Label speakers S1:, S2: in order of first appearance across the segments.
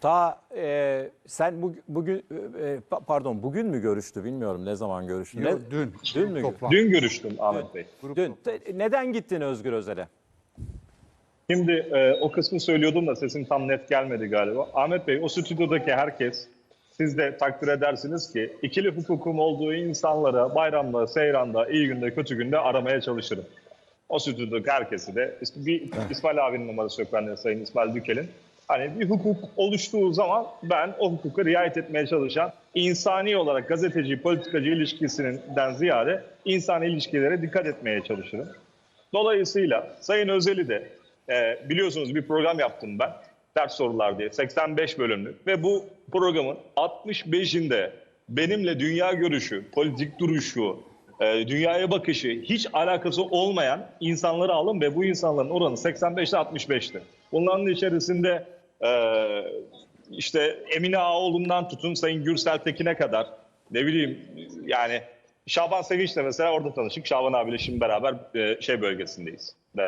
S1: Ta e, sen bu, bugün e, pa- pardon bugün mü görüştü bilmiyorum ne zaman görüştü.
S2: Yok,
S1: Ne-
S2: dün.
S1: Dün mü?
S2: Toplantı.
S3: Dün görüştüm Ahmet Bey.
S1: Dün. Te- Neden gittin Özgür Özel'e?
S3: Şimdi e, o kısmı söylüyordum da sesim tam net gelmedi galiba. Ahmet Bey o stüdyodaki herkes siz de takdir edersiniz ki ikili hukukum olduğu insanlara bayramda, seyranda, iyi günde, kötü günde aramaya çalışırım. O stüdyodaki herkesi de bir İsmail abinin numarası yok bende Sayın İsmail Dükel'in. Hani bir hukuk oluştuğu zaman ben o hukuka riayet etmeye çalışan insani olarak gazeteci, politikacı ilişkisinden ziyade insani ilişkilere dikkat etmeye çalışırım. Dolayısıyla Sayın Özel'i de e, biliyorsunuz bir program yaptım ben. Ders sorular diye 85 bölümlük ve bu programın 65'inde benimle dünya görüşü, politik duruşu, e, dünyaya bakışı hiç alakası olmayan insanları alın ve bu insanların oranı 85'te 65'ti. Bunların içerisinde işte Emine Ağoğlu'ndan tutun Sayın Gürsel Tekin'e kadar ne bileyim yani Şaban Sevinç'le mesela orada tanıştık. Şaban abiyle şimdi beraber e, şey bölgesindeyiz. E,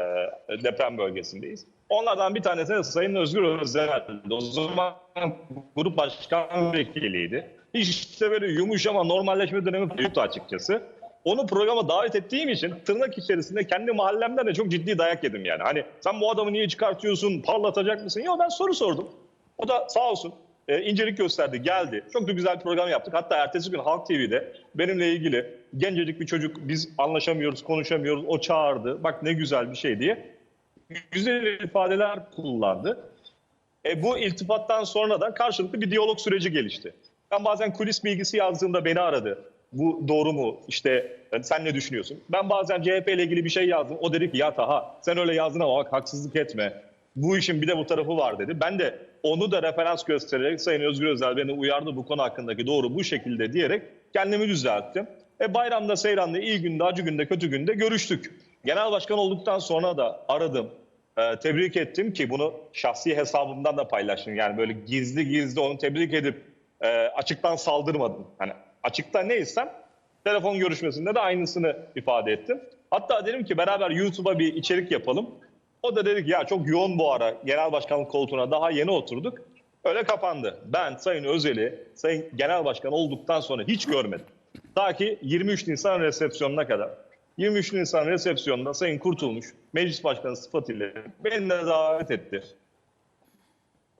S3: deprem bölgesindeyiz. Onlardan bir tanesi de Sayın Özgür Özel'di. O zaman grup başkan vekiliydi. İşte böyle yumuşama, normalleşme dönemi yoktu açıkçası. Onu programa davet ettiğim için tırnak içerisinde kendi mahallemden de çok ciddi dayak yedim yani. Hani sen bu adamı niye çıkartıyorsun, parlatacak mısın? Yok ben soru sordum. O da sağ olsun e, incelik gösterdi, geldi. Çok da güzel bir program yaptık. Hatta ertesi gün Halk TV'de benimle ilgili gencecik bir çocuk biz anlaşamıyoruz, konuşamıyoruz. O çağırdı. Bak ne güzel bir şey diye. Güzel ifadeler kullandı. E, bu iltifattan sonra da karşılıklı bir diyalog süreci gelişti. Ben bazen kulis bilgisi yazdığımda beni aradı. Bu doğru mu? İşte e, sen ne düşünüyorsun? Ben bazen CHP ile ilgili bir şey yazdım. O dedi ki ya Taha sen öyle yazdın ama bak haksızlık etme. Bu işin bir de bu tarafı var dedi. Ben de onu da referans göstererek Sayın Özgür Özel beni uyardı bu konu hakkındaki doğru bu şekilde diyerek kendimi düzelttim. E bayramda, seyranda, iyi günde, acı günde, kötü günde görüştük. Genel başkan olduktan sonra da aradım. E, tebrik ettim ki bunu şahsi hesabımdan da paylaştım. Yani böyle gizli gizli onu tebrik edip e, açıktan saldırmadım. Hani açıkta neysem telefon görüşmesinde de aynısını ifade ettim. Hatta dedim ki beraber YouTube'a bir içerik yapalım. O da dedi ki ya çok yoğun bu ara genel başkanlık koltuğuna daha yeni oturduk. Öyle kapandı. Ben Sayın Özel'i Sayın Genel Başkan olduktan sonra hiç görmedim. Ta ki 23 Nisan resepsiyonuna kadar. 23 Nisan resepsiyonunda Sayın Kurtulmuş meclis başkanı sıfatıyla beni de davet etti.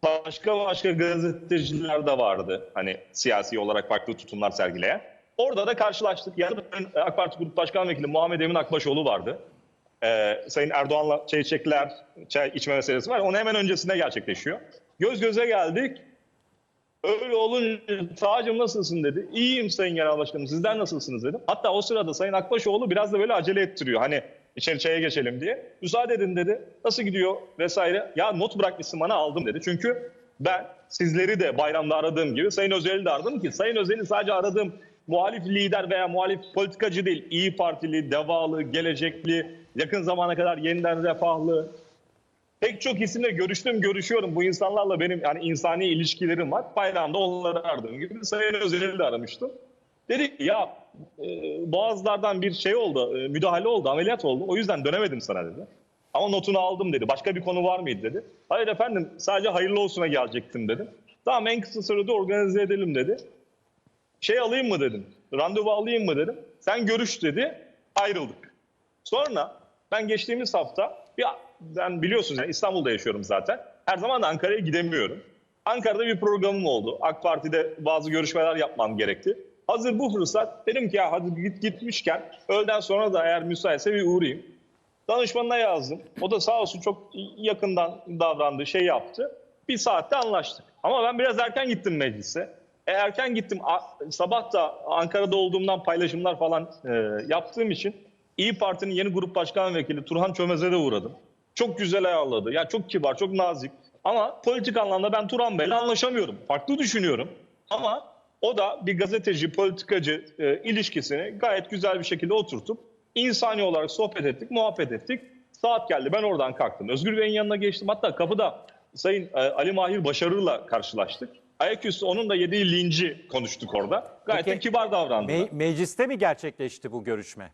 S3: Başka başka gazeteciler de vardı. Hani siyasi olarak farklı tutumlar sergileyen. Orada da karşılaştık. Yanında AK Parti Grup Başkan Vekili Muhammed Emin Akbaşoğlu vardı. Ee, Sayın Erdoğan'la çay içecekler, çay içme meselesi var. Onun hemen öncesinde gerçekleşiyor. Göz göze geldik. Öyle olunca Tacım nasılsın dedi. İyiyim Sayın Genel Başkanım sizler nasılsınız dedim. Hatta o sırada Sayın Akbaşoğlu biraz da böyle acele ettiriyor. Hani içeri çaya geçelim diye. Müsaade edin dedi. Nasıl gidiyor vesaire. Ya not bırakmışsın bana aldım dedi. Çünkü ben sizleri de bayramda aradığım gibi Sayın Özel'i de aradım ki Sayın Özel'i sadece aradığım muhalif lider veya muhalif politikacı değil. İyi Partili, devalı, gelecekli, yakın zamana kadar yeniden refahlı, Pek çok isimle görüştüm, görüşüyorum. Bu insanlarla benim yani insani ilişkilerim var. Bayramda onları aradığım gibi Sayın Özel'i de aramıştım. Dedi ki ya e, boğazlardan bir şey oldu, e, müdahale oldu, ameliyat oldu. O yüzden dönemedim sana dedi. Ama notunu aldım dedi. Başka bir konu var mıydı dedi. Hayır efendim sadece hayırlı olsuna gelecektim dedim. Tamam en kısa sürede organize edelim dedi. Şey alayım mı dedim. Randevu alayım mı dedim. Sen görüş dedi. Ayrıldık. Sonra ben geçtiğimiz hafta bir ben biliyorsunuz yani İstanbul'da yaşıyorum zaten. Her zaman Ankara'ya gidemiyorum. Ankara'da bir programım oldu. AK Parti'de bazı görüşmeler yapmam gerekti. Hazır bu fırsat dedim ki ya hadi git gitmişken öğleden sonra da eğer müsaitse bir uğrayayım. Danışmanına yazdım. O da sağ olsun çok yakından davrandı, şey yaptı. Bir saatte anlaştık. Ama ben biraz erken gittim meclise. E, erken gittim. Sabah da Ankara'da olduğumdan paylaşımlar falan e, yaptığım için İyi Parti'nin yeni grup başkan vekili Turhan Çömez'e de uğradım. Çok güzel ayarladı. Ya çok kibar, çok nazik. Ama politik anlamda ben Turan Bey'le anlaşamıyorum. Farklı düşünüyorum. Ama o da bir gazeteci, politikacı e, ilişkisini gayet güzel bir şekilde oturtup insani olarak sohbet ettik, muhabbet ettik. Saat geldi. Ben oradan kalktım. Özgür Bey'in yanına geçtim. Hatta kapıda Sayın e, Ali Mahir Başarır'la karşılaştık. Ayaküstü onun da yediği linci konuştuk orada. Gayet
S1: Peki,
S3: de kibar davrandı.
S1: Me- mecliste mi gerçekleşti bu görüşme?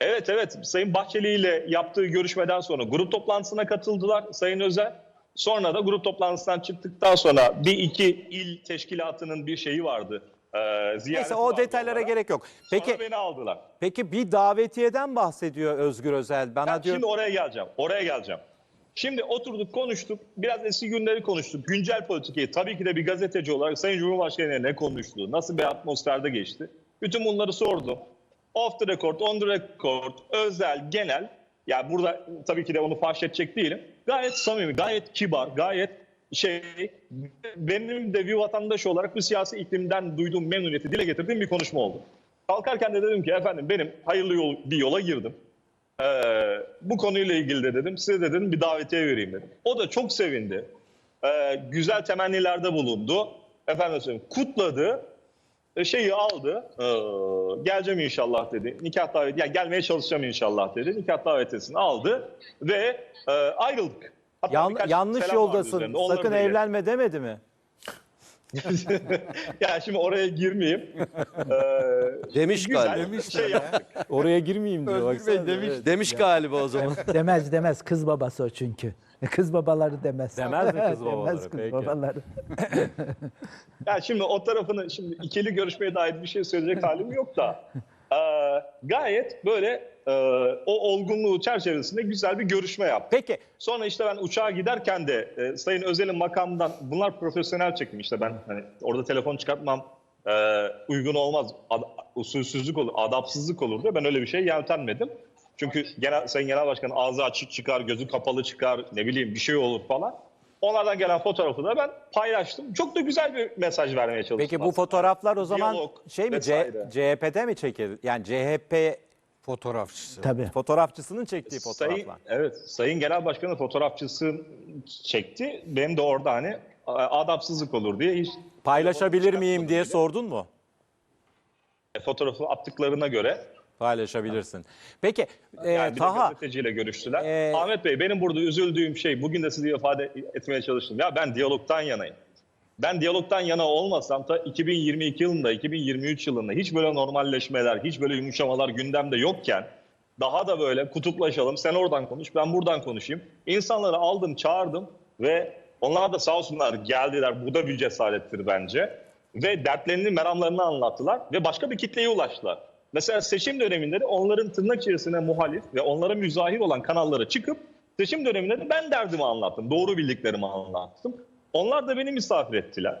S3: Evet evet Sayın Bahçeli ile yaptığı görüşmeden sonra grup toplantısına katıldılar Sayın Özel. Sonra da grup toplantısından çıktıktan sonra bir iki il teşkilatının bir şeyi vardı. E, ziyareti
S1: Neyse o
S3: vardı
S1: detaylara
S3: onlara.
S1: gerek yok.
S3: Peki,
S1: Peki
S3: Sonra beni aldılar.
S1: peki bir davetiyeden bahsediyor Özgür Özel. Bana
S3: Ben
S1: diyor
S3: Şimdi oraya geleceğim. Oraya geleceğim. Şimdi oturduk konuştuk. Biraz eski günleri konuştuk. Güncel politikayı tabii ki de bir gazeteci olarak Sayın Cumhurbaşkanı'yla ne konuştu? Nasıl bir atmosferde geçti? Bütün bunları sordum. Off the record, on the record, özel, genel. Ya burada tabii ki de onu fahşedecek değilim. Gayet samimi, gayet kibar, gayet şey benim de bir vatandaş olarak bu siyasi iklimden duyduğum memnuniyeti dile getirdiğim bir konuşma oldu. Kalkarken de dedim ki efendim benim hayırlı yol, bir yola girdim. Ee, bu konuyla ilgili de dedim size de dedim bir davetiye vereyim dedim. O da çok sevindi. Ee, güzel temennilerde bulundu. Efendim kutladı. E, şeyi aldı. Ee, geleceğim inşallah dedi. Nikah daveti yani gelmeye çalışacağım inşallah dedi. Nikah davetiyesini aldı ve e, ayrıldık. Hatta
S1: yan- yanlış yoldasın. Sakın evlenme demedi mi?
S3: Ya şimdi oraya girmeyeyim. Ee,
S2: Demiş
S3: güzel
S2: galiba.
S3: şey yaptık.
S1: Oraya girmeyeyim diyor. baksana. Evet.
S2: Demiş galiba o zaman.
S4: Demez demez kız babası o çünkü. Kız babaları demez.
S1: Demez mi kız babaları?
S4: Demez kız
S1: Peki.
S4: babaları.
S3: Ya şimdi o tarafını şimdi ikili görüşmeye dair bir şey söyleyecek halim yok da e, gayet böyle e, o olgunluğu çerçevesinde güzel bir görüşme yaptık.
S1: Peki
S3: Sonra işte ben uçağa giderken de e, Sayın Özel'in makamından bunlar profesyonel çekim işte ben hani orada telefon çıkartmam e, uygun olmaz ad, usulsüzlük olur adapsızlık olur diye ben öyle bir şey yeltenmedim. Çünkü genel, Sayın Genel Başkan ağzı açık çıkar, gözü kapalı çıkar, ne bileyim bir şey olur falan. Onlardan gelen fotoğrafı da ben paylaştım. Çok da güzel bir mesaj vermeye çalıştım.
S1: peki bu
S3: aslında.
S1: fotoğraflar o zaman
S3: Diyalog
S1: şey mi C-
S3: vesaire.
S1: CHP'de mi çekildi? Yani CHP
S2: Fotoğrafçısı.
S4: Tabii.
S1: fotoğrafçısının çektiği
S3: Sayın,
S1: fotoğraflar.
S3: evet, Sayın Genel Başkan'ın fotoğrafçısı çekti. Benim de orada hani adapsızlık olur diye hiç
S1: Paylaşabilir miyim diye sordun mu?
S3: fotoğrafı attıklarına göre
S1: Paylaşabilirsin. Peki e,
S3: yani bir de
S1: Taha
S3: gazeteciyle görüştüler.
S1: Ee,
S3: Ahmet Bey benim burada üzüldüğüm şey bugün de size ifade etmeye çalıştım. Ya ben diyalogtan yanayım. Ben diyalogtan yana olmasam da 2022 yılında, 2023 yılında hiç böyle normalleşmeler, hiç böyle yumuşamalar gündemde yokken daha da böyle kutuplaşalım. Sen oradan konuş, ben buradan konuşayım. İnsanları aldım, çağırdım ve onlar da sağ olsunlar geldiler. Bu da bir cesarettir bence. Ve dertlerini, meramlarını anlattılar ve başka bir kitleye ulaştılar. Mesela seçim döneminde de onların tırnak içerisine muhalif ve onlara müzahir olan kanallara çıkıp seçim döneminde de ben derdimi anlattım. Doğru bildiklerimi anlattım. Onlar da beni misafir ettiler.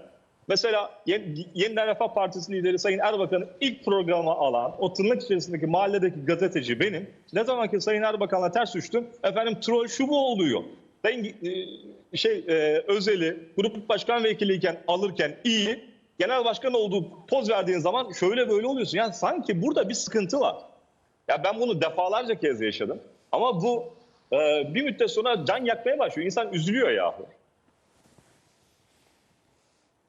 S3: Mesela Yen- Yeniden Refah Partisi lideri Sayın Erbakan'ı ilk programa alan o tırnak içerisindeki mahalledeki gazeteci benim. Ne zaman ki Sayın Erbakan'la ters düştüm efendim troll şu bu oluyor. Ben e, şey e, Özel'i grup başkan vekiliyken alırken iyi, genel başkan olduğu poz verdiğin zaman şöyle böyle oluyorsun. Yani sanki burada bir sıkıntı var. Ya ben bunu defalarca kez yaşadım. Ama bu e, bir müddet sonra can yakmaya başlıyor. İnsan üzülüyor yahu.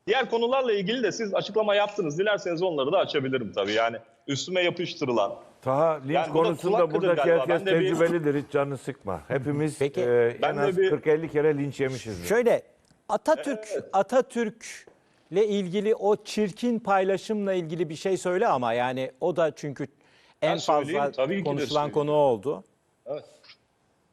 S3: Diğer konularla ilgili de siz açıklama yaptınız. Dilerseniz onları da açabilirim tabii. Yani üstüme yapıştırılan.
S5: Taha linç
S3: Yani
S5: konusunda
S3: kıdır
S5: buradaki
S3: galiba.
S5: herkes
S3: de bir-
S5: tecrübelidir. Hiç canını sıkma. Hepimiz
S1: Peki,
S5: e, en az
S3: bir-
S5: 40-50 kere linç yemişizdir.
S1: şöyle Atatürk Atatürk'le ilgili o çirkin paylaşımla ilgili bir şey söyle ama yani o da çünkü en
S3: Ben
S1: fazla
S3: tabii
S1: konuşulan konu oldu.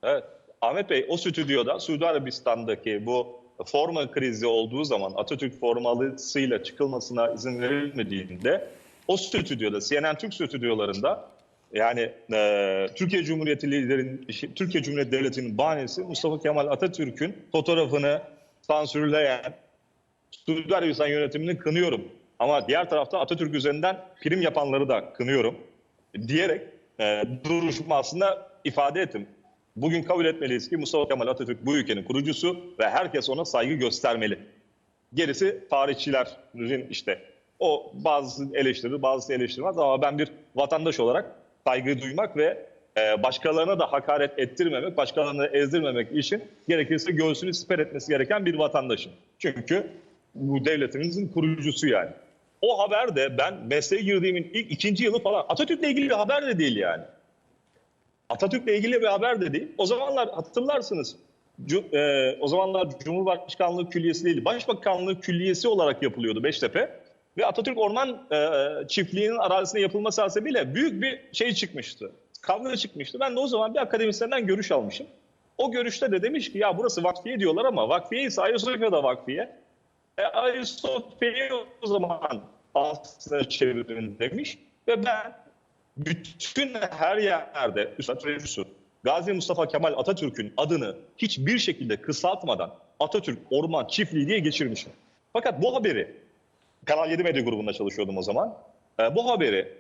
S3: Evet. Ahmet Bey o stüdyoda Suudi Arabistan'daki bu forma krizi olduğu zaman Atatürk formalısıyla çıkılmasına izin verilmediğinde o stüdyoda CNN Türk stüdyolarında yani e, Türkiye Cumhuriyeti liderin Türkiye Cumhuriyeti Devleti'nin bahanesi Mustafa Kemal Atatürk'ün fotoğrafını sansürleyen Suudi Arabistan yönetimini kınıyorum. Ama diğer tarafta Atatürk üzerinden prim yapanları da kınıyorum diyerek e, duruşumu aslında ifade ettim. Bugün kabul etmeliyiz ki Mustafa Kemal Atatürk bu ülkenin kurucusu ve herkes ona saygı göstermeli. Gerisi tarihçilerin işte o bazı eleştirir, bazısı eleştirmez ama ben bir vatandaş olarak saygı duymak ve e, başkalarına da hakaret ettirmemek, başkalarını ezdirmemek için gerekirse göğsünü siper etmesi gereken bir vatandaşım. Çünkü bu devletimizin kurucusu yani. O haber de ben mesleğe girdiğimin ilk ikinci yılı falan Atatürk'le ilgili bir haber de değil yani. Atatürk'le ilgili bir haber de değil. O zamanlar hatırlarsınız. E, o zamanlar Cumhurbaşkanlığı Külliyesi değil, Başbakanlığı Külliyesi olarak yapılıyordu Beştepe. Ve Atatürk Orman e, Çiftliği'nin arazisine yapılması hasebiyle büyük bir şey çıkmıştı. Kavga çıkmıştı. Ben de o zaman bir akademisyenden görüş almışım. O görüşte de demiş ki ya burası vakfiye diyorlar ama vakfiye ise Ayasofya'da vakfiye. E, Ayasofya'yı o zaman aslında çevirin demiş ve ben bütün her yerde Üstad Resul, Gazi Mustafa Kemal Atatürk'ün adını hiçbir şekilde kısaltmadan Atatürk Orman Çiftliği diye geçirmişim. Fakat bu haberi Kanal 7 medya grubunda çalışıyordum o zaman. Ee, bu haberi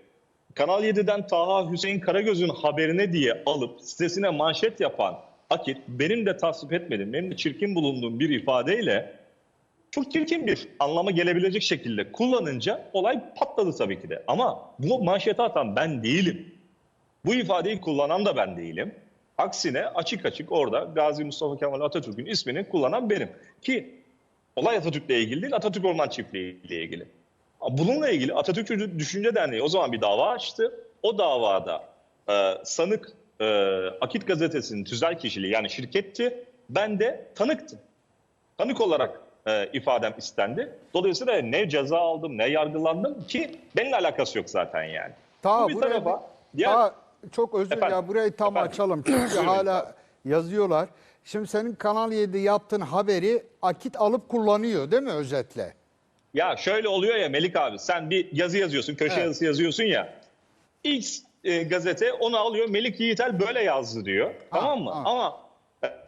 S3: Kanal 7'den Taha Hüseyin Karagöz'ün haberine diye alıp sitesine manşet yapan Akit benim de tasvip etmedim, benim de çirkin bulunduğum bir ifadeyle çok çirkin bir anlama gelebilecek şekilde kullanınca olay patladı tabii ki de. Ama bu manşeti atan ben değilim. Bu ifadeyi kullanan da ben değilim. Aksine açık açık orada Gazi Mustafa Kemal Atatürk'ün ismini kullanan benim. Ki olay Atatürk'le ilgili değil, Atatürk Orman Çiftliği ile ilgil. Bununla ilgili Atatürk Düşünce Derneği o zaman bir dava açtı. O davada e, sanık e, Akit Gazetesi'nin tüzel kişiliği yani şirketti. Ben de tanıktım. Tanık olarak e, ifadem istendi. Dolayısıyla ne ceza aldım ne yargılandım ki benimle alakası yok zaten yani.
S6: Ta
S3: Bu bir
S6: buraya,
S3: tarafa. Diğer,
S6: ta çok özür
S3: Efendim?
S6: ya burayı tam
S3: Efendim?
S6: açalım çünkü hala yazıyorlar. Şimdi senin Kanal 7 yaptığın haberi Akit alıp kullanıyor değil mi özetle?
S3: Ya şöyle oluyor ya Melik abi sen bir yazı yazıyorsun, köşe
S6: Evet.
S3: yazısı yazıyorsun ya. X e, gazete onu alıyor Melik Yiğitel böyle yazdı diyor. tamam mı?
S6: ha.
S3: Ama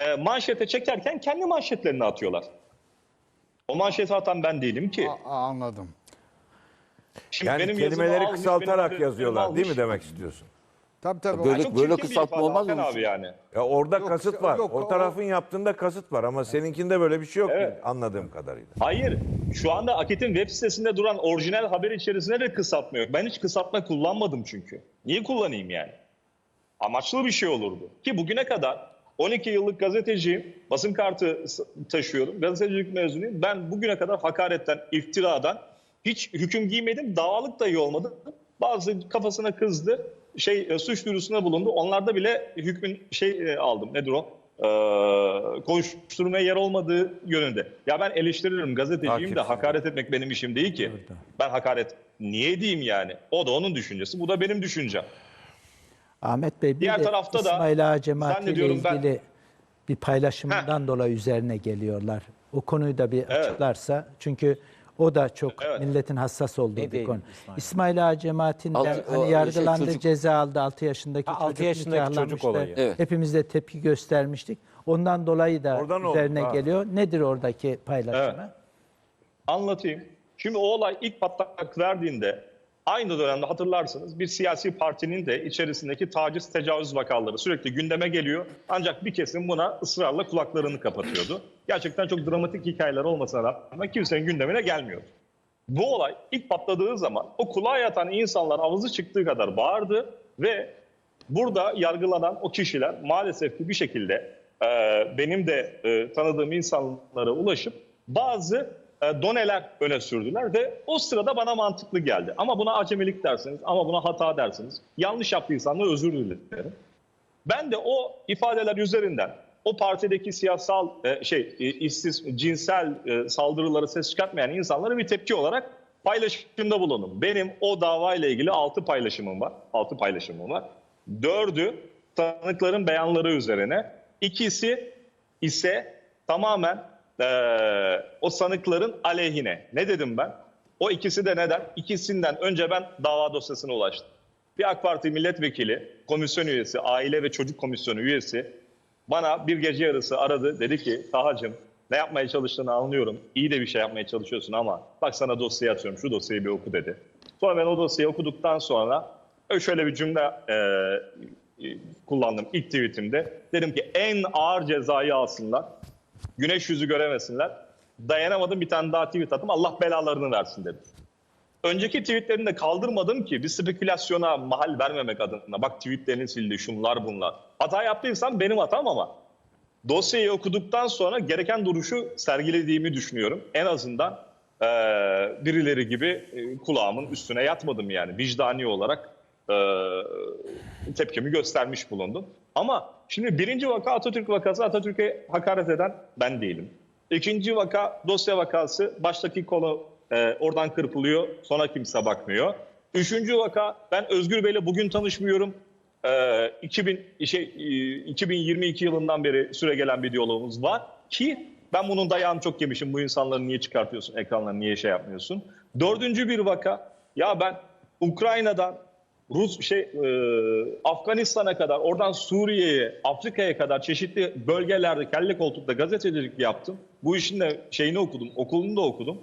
S3: e, manşete çekerken kendi manşetlerini atıyorlar. O manşeti atan ben değilim ki.
S6: A- a- anladım.
S3: Şimdi
S5: Yani
S3: benim yazımı
S5: kelimeleri
S3: almış,
S5: kısaltarak
S3: benim
S5: yazıyorlar
S3: almış.
S5: değil mi demek istiyorsun?
S6: Tabii tabii.
S7: Böyle-
S3: Çok
S7: böyle
S3: çirkin bir
S7: kısaltma
S3: ifade
S7: olmaz mı?
S3: Abi yani.
S5: Ya orada
S6: Yok,
S5: kasıt var.
S6: yok,
S5: o
S6: o-
S5: tarafın yaptığında kasıt var ama seninkinde böyle bir şey yok
S3: Evet.
S5: anladığım kadarıyla.
S3: Hayır. Şu anda Akit'in web sitesinde duran orijinal haber içerisinde de kısaltma yok. Ben hiç kısaltma kullanmadım çünkü. Niye kullanayım yani? Amaçlı bir şey olurdu. Ki bugüne kadar 12 yıllık gazeteciyim. Basın kartı taşıyorum. Gazetecilik mezunuyum. Ben bugüne kadar hakaretten, iftiradan hiç hüküm giymedim. Davalık dahi olmadı. Bazı kafasına kızdı. Şey e, suç duyurusunda bulundu. Onlarda bile hükmün şey e, aldım. Nedir o? Ee, konuşturmaya yer olmadığı yönünde. Ya ben eleştiririm gazeteciyim de
S5: Takipsin.
S3: hakaret etmek benim işim değil ki. Ben hakaret niye diyeyim yani? O da onun düşüncesi. Bu da benim düşüncem.
S4: Ahmet Bey bir
S3: Diğer
S4: de
S3: tarafta da
S4: İsmail Ağa cemaatiyle
S3: zannediyorum ben-
S4: ilgili bir paylaşımından dolayı üzerine geliyorlar. O konuyu da bir
S3: Evet.
S4: açıklarsa. Çünkü o da çok
S3: Evet.
S4: milletin hassas olduğu
S1: Ne
S4: bir konu.
S1: İsmail?
S4: İsmail Ağa cemaatinden
S7: o
S4: hani
S7: şey,
S4: yargılandı,
S7: çocuk-
S4: ceza aldı 6 yaşındaki
S1: Ha, altı
S4: çocuk
S1: yaşındaki çocuk olayı.
S7: Evet.
S4: Hepimiz de tepki göstermiştik. Ondan dolayı da
S5: Oradan oldu,
S4: üzerine
S5: ha.
S4: geliyor. Nedir oradaki paylaşımı?
S3: Anlatayım. Şimdi o olay ilk patlak verdiğinde aynı dönemde hatırlarsınız bir siyasi partinin de içerisindeki taciz tecavüz vakaları sürekli gündeme geliyor. Ancak bir kesim buna ısrarla kulaklarını kapatıyordu. Gerçekten çok dramatik hikayeler olmasına rağmen kimsenin gündemine gelmiyordu. Bu olay ilk patladığı zaman o kulağa yatan insanlar avuzu çıktığı kadar bağırdı ve burada yargılanan o kişiler maalesef ki bir şekilde e, benim de e, tanıdığım insanlara ulaşıp bazı doneler öne sürdüler ve o sırada bana mantıklı geldi. Ama buna acemilik dersiniz, ama buna hata dersiniz. Yanlış yaptıysam da özür dilerim. Ben de o ifadeler üzerinden o partideki siyasal e, şey e, işsiz cinsel e, saldırıları ses çıkartmayan insanlara bir tepki olarak paylaşımda bulundum. Benim o davayla ilgili 6 paylaşımım var. 6 paylaşımım var. Dördü tanıkların beyanları üzerine. İkisi ise tamamen e, o sanıkların aleyhine. Ne dedim ben? O ikisi de neden? İkisinden önce ben dava dosyasına ulaştım. Bir AK Parti milletvekili, komisyon üyesi, aile ve çocuk komisyonu üyesi bana bir gece yarısı aradı. Dedi ki Tahacığım ne yapmaya çalıştığını anlıyorum. İyi de bir şey yapmaya çalışıyorsun ama bak sana dosyayı atıyorum şu dosyayı bir oku dedi. Sonra ben o dosyayı okuduktan sonra şöyle bir cümle e, e, kullandım ilk tweetimde. Dedim ki en ağır cezayı alsınlar. Güneş yüzü göremesinler. Dayanamadım bir tane daha tweet attım. Allah belalarını versin dedim. Önceki tweetlerini de kaldırmadım ki bir spekülasyona mahal vermemek adına. Bak tweetlerini sildi şunlar bunlar. Hata yaptıysam benim hatam ama dosyayı okuduktan sonra gereken duruşu sergilediğimi düşünüyorum. En azından eee, birileri gibi e, kulağımın üstüne yatmadım yani. Vicdani olarak eee, tepkimi göstermiş bulundum. Ama şimdi birinci vaka Atatürk vakası Atatürk'e hakaret eden ben değilim. İkinci vaka dosya vakası baştaki konu e, oradan kırpılıyor sonra kimse bakmıyor. Üçüncü vaka ben Özgür Bey'le bugün tanışmıyorum. e, 2000 şey e, 2022 yılından beri süre gelen bir diyalogumuz var ki ben bunun dayağını çok yemişim. Bu insanları niye çıkartıyorsun ekranlarını niye şey yapmıyorsun? Dördüncü bir vaka. Ya ben Ukrayna'dan Rus şey e, Afganistan'a kadar oradan Suriye'ye, Afrika'ya kadar çeşitli bölgelerde kelle koltukta gazetecilik yaptım. Bu işin de şeyini okudum, okulunu da okudum.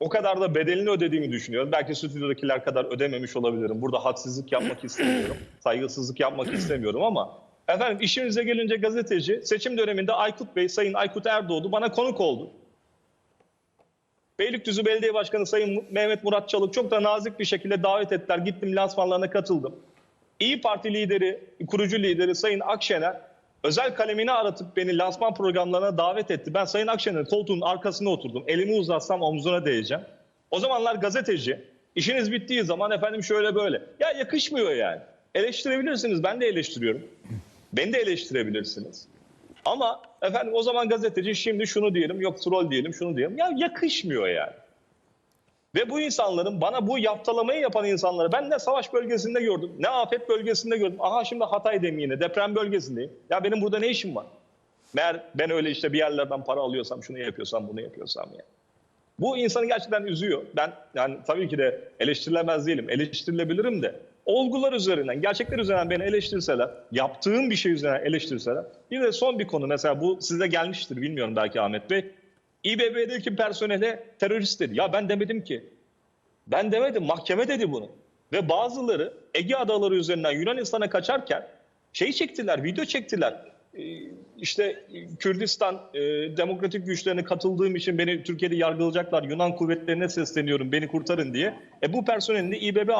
S3: O kadar da bedelini ödediğimi düşünüyorum. Belki stüdyodakiler kadar ödememiş olabilirim. Burada haksızlık yapmak istemiyorum. Saygısızlık yapmak istemiyorum ama efendim işinize gelince gazeteci seçim döneminde Aykut Bey, Sayın Aykut Erdoğdu bana konuk oldu. Beylikdüzü Belediye Başkanı Sayın Mehmet Murat Çalık çok da nazik bir şekilde davet ettiler. Gittim lansmanlarına katıldım. İyi Parti lideri, kurucu lideri Sayın Akşener özel kalemini aratıp beni lansman programlarına davet etti. Ben Sayın Akşener'in koltuğunun arkasına oturdum. Elimi uzatsam omzuna değeceğim. O zamanlar gazeteci. İşiniz bittiği zaman efendim şöyle böyle. Ya yakışmıyor yani. Eleştirebilirsiniz. Ben de eleştiriyorum. Beni de eleştirebilirsiniz. Ama efendim o zaman gazeteci şimdi şunu diyelim, yok troll diyelim, şunu diyelim. Ya yakışmıyor yani. Ve bu insanların bana bu yaftalamayı yapan insanları ben ne savaş bölgesinde gördüm, ne afet bölgesinde gördüm. Aha şimdi Hatay'dayım yine, deprem bölgesindeyim. Ya benim burada ne işim var? Meğer ben öyle işte bir yerlerden para alıyorsam, şunu yapıyorsam, bunu yapıyorsam ya. Bu insanı gerçekten üzüyor. Ben yani tabii ki de eleştirilemez değilim. Eleştirilebilirim de. Olgular üzerinden, gerçekler üzerinden beni eleştirseler, yaptığım bir şey üzerinden eleştirseler. Bir de son bir konu mesela bu size gelmiştir bilmiyorum belki Ahmet Bey. İBB'deki personele terörist dedi. Ya ben demedim ki. Ben demedim. Mahkeme dedi bunu. Ve bazıları Ege adaları üzerinden Yunanistan'a kaçarken şey çektiler, video çektiler. Ee, İşte Kürdistan e, demokratik güçlerine katıldığım için beni Türkiye'de yargılayacaklar. Yunan kuvvetlerine sesleniyorum, beni kurtarın diye. E bu personelin de İBB e,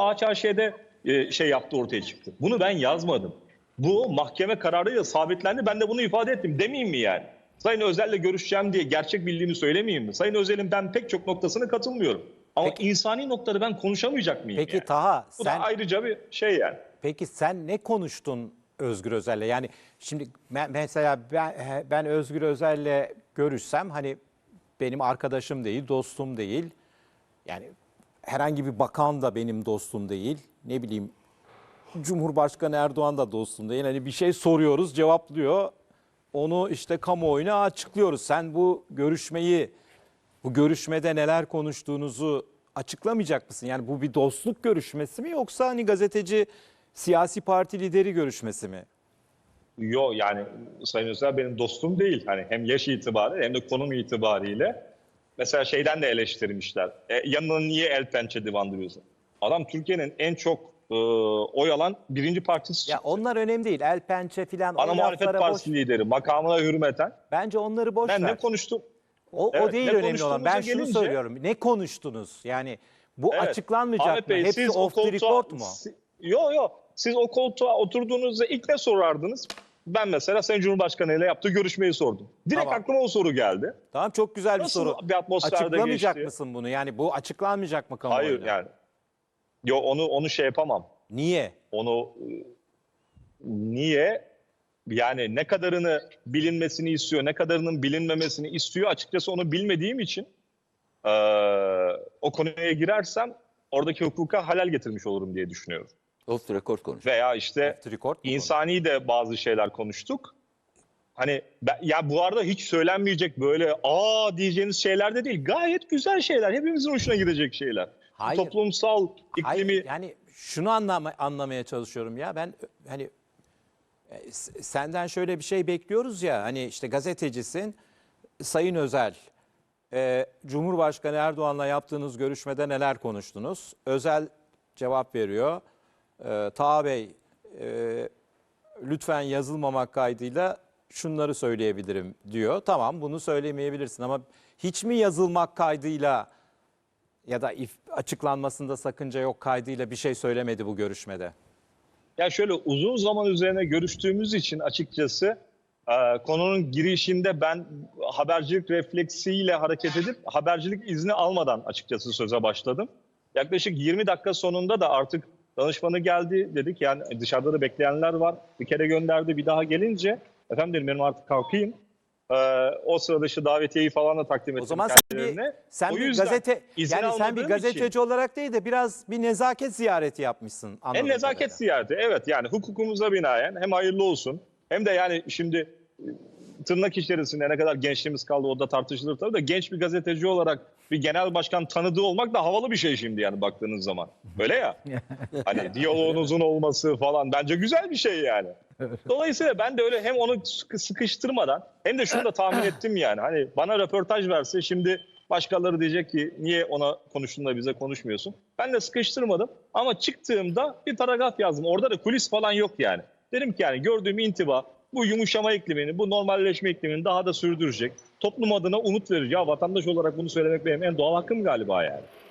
S3: şey yaptı ortaya çıktı. Bunu ben yazmadım. Bu mahkeme kararıyla sabitlendi. Ben de bunu ifade ettim. Demeyeyim mi yani? Sayın Özel'le görüşeceğim diye gerçek bildiğimi söylemeyeyim mi? Sayın Özel'in ben pek çok noktasına katılmıyorum. Ama
S1: Peki-
S3: insani noktaları ben konuşamayacak mıyım
S1: Peki
S3: yani?
S1: Taha
S3: Bu
S1: sen
S3: da ayrıca bir şey yani.
S1: Peki sen ne konuştun Özgür Özel'le? Yani şimdi me- mesela ben, ben Özgür Özel'le görüşsem hani benim arkadaşım değil, dostum değil. Yani herhangi bir bakan da benim dostum değil. Ne bileyim Cumhurbaşkanı Erdoğan da dostum değil. Hani bir şey soruyoruz, cevaplıyor. Onu işte kamuoyuna açıklıyoruz. Sen bu görüşmeyi, bu görüşmede neler konuştuğunuzu açıklamayacak mısın? Yani bu bir dostluk görüşmesi mi yoksa hani gazeteci siyasi parti lideri görüşmesi mi?
S3: Yo yani Sayın Özel benim dostum değil. Hani hem yaş itibariyle hem de konum itibariyle. Mesela şeyden de eleştirmişler. E, yanına niye el pençe divandırıyorsun? Adam Türkiye'nin en çok e, oy alan birinci partisi.
S1: Ya onlar önemli değil. El pençe filan
S3: Ana
S1: o
S3: muhalefet
S1: laflara boş.
S3: partisi lideri. Makamına hürmeten.
S1: Bence onları boş
S3: Ben
S1: ver.
S3: ne konuştum?
S1: O, o
S3: Evet,
S1: değil
S3: ne
S1: önemli olan. Ben
S3: konuştuğumuza
S1: şunu
S3: gelince-
S1: söylüyorum. Ne konuştunuz? Yani bu
S3: Evet.
S1: açıklanmayacak
S3: Ahmet
S1: mı?
S3: Bey,
S1: Hepsi
S3: o
S1: off the
S3: koltuğa-
S1: record mu?
S3: Si- Yo yo. Siz o koltuğa oturduğunuzda ilk ne sorardınız? Ben mesela Sayın Cumhurbaşkanı ile yaptığı görüşmeyi sordum. Direkt
S1: Tamam.
S3: aklıma o soru geldi.
S1: Tamam çok güzel bir
S3: Nasıl
S1: soru.
S3: bir atmosferde
S1: Açıklamayacak
S3: geçti?
S1: mısın bunu? Yani bu açıklanmayacak mı kamuoyuna?
S3: Hayır yani. Yo onu onu şey yapamam.
S1: Niye?
S3: Onu e, niye yani ne kadarını bilinmesini istiyor, ne kadarının bilinmemesini istiyor açıkçası onu bilmediğim için e, o konuya girersem oradaki hukuka halel getirmiş olurum diye düşünüyorum.
S7: Off the record konuş.
S3: Veya işte insani de bazı şeyler konuştuk. Hani ben- ya bu arada hiç söylenmeyecek böyle aa diyeceğiniz şeyler de değil. Gayet güzel şeyler. Hepimizin hoşuna gidecek şeyler.
S1: Hayır.
S3: Toplumsal iklimi
S1: Hayır, yani şunu anlama, anlamaya çalışıyorum ya ben hani e, senden şöyle bir şey bekliyoruz ya hani işte gazetecisin Sayın Özel e, Cumhurbaşkanı Erdoğan'la yaptığınız görüşmede neler konuştunuz? Özel cevap veriyor. E, Taha Bey e, lütfen yazılmamak kaydıyla şunları söyleyebilirim diyor. Tamam bunu söylemeyebilirsin ama hiç mi yazılmak kaydıyla ya da if, açıklanmasında sakınca yok kaydıyla bir şey söylemedi bu görüşmede.
S3: Ya şöyle uzun zaman üzerine görüştüğümüz için açıkçası e, konunun girişinde ben habercilik refleksiyle hareket edip habercilik izni almadan açıkçası söze başladım. Yaklaşık 20 dakika sonunda da artık danışmanı geldi dedik yani dışarıda da bekleyenler var. Bir kere gönderdi bir daha gelince efendim dedim benim artık kalkayım. Ee, o sırada işte davetiyeyi falan da takdim ettim
S1: O zaman sen bir, sen
S3: O
S1: bir gazete yani sen bir gazeteci
S3: için-
S1: olarak değil de biraz bir nezaket ziyareti yapmışsın.
S3: En nezaket
S1: kadarıyla.
S3: ziyareti evet yani hukukumuza binaen hem hayırlı olsun hem de yani şimdi tırnak içerisinde ne kadar gençliğimiz kaldı o da tartışılır tabii da genç bir gazeteci olarak bir genel başkan tanıdığı olmak da havalı bir şey şimdi yani baktığınız zaman. Öyle ya. hani diyaloğunuzun olması falan bence güzel bir şey yani. Dolayısıyla ben de öyle hem onu sıkı- sıkıştırmadan hem de şunu da tahmin ettim yani. Hani bana röportaj verse şimdi başkaları diyecek ki niye ona konuştun da bize konuşmuyorsun. Ben de sıkıştırmadım ama çıktığımda bir paragraf yazdım. Orada da kulis falan yok yani. Dedim ki yani gördüğüm intiba bu yumuşama iklimini, bu normalleşme iklimini daha da sürdürecek. Toplum adına umut verir. Ya vatandaş olarak bunu söylemek benim en doğal hakkım galiba yani.